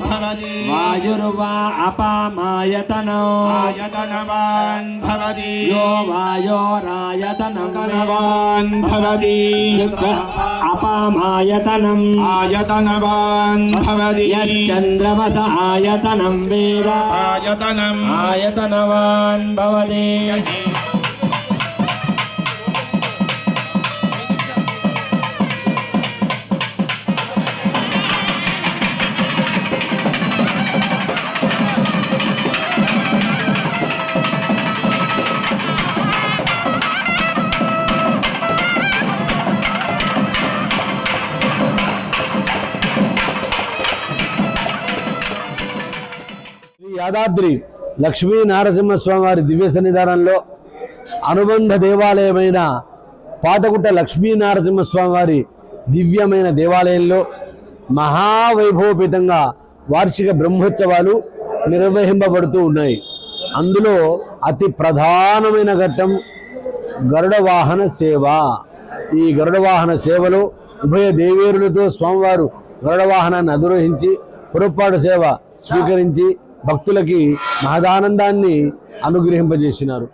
भवति वायुर्वा अपामायतनो आयतनवान् भवति यो वायोरायतनं आयतनवान् भवति अपामायतनम् आयतनवान् भवति यश्चन्द्रमस आयतनं वेद आयतनम् आयतनवान् भवति యాదాద్రి లక్ష్మీ నారసింహస్వామివారి దివ్య సన్నిధానంలో అనుబంధ దేవాలయమైన పాతగుట్ట లక్ష్మీ నారసింహస్వామివారి దివ్యమైన దేవాలయంలో మహావైభవపేతంగా వార్షిక బ్రహ్మోత్సవాలు నిర్వహింపబడుతూ ఉన్నాయి. అందులో అతి ప్రధానమైన ఘట్టం గరుడ వాహన సేవ. ఈ గరుడ వాహన సేవలో ఉభయ దేవేరులతో స్వామివారు గరుడ వాహనాన్ని అధిరోహించి పురప్పాడు సేవ స్వీకరించి భక్తులకి మహదానందాన్ని అనుగ్రహింపజేసినారు.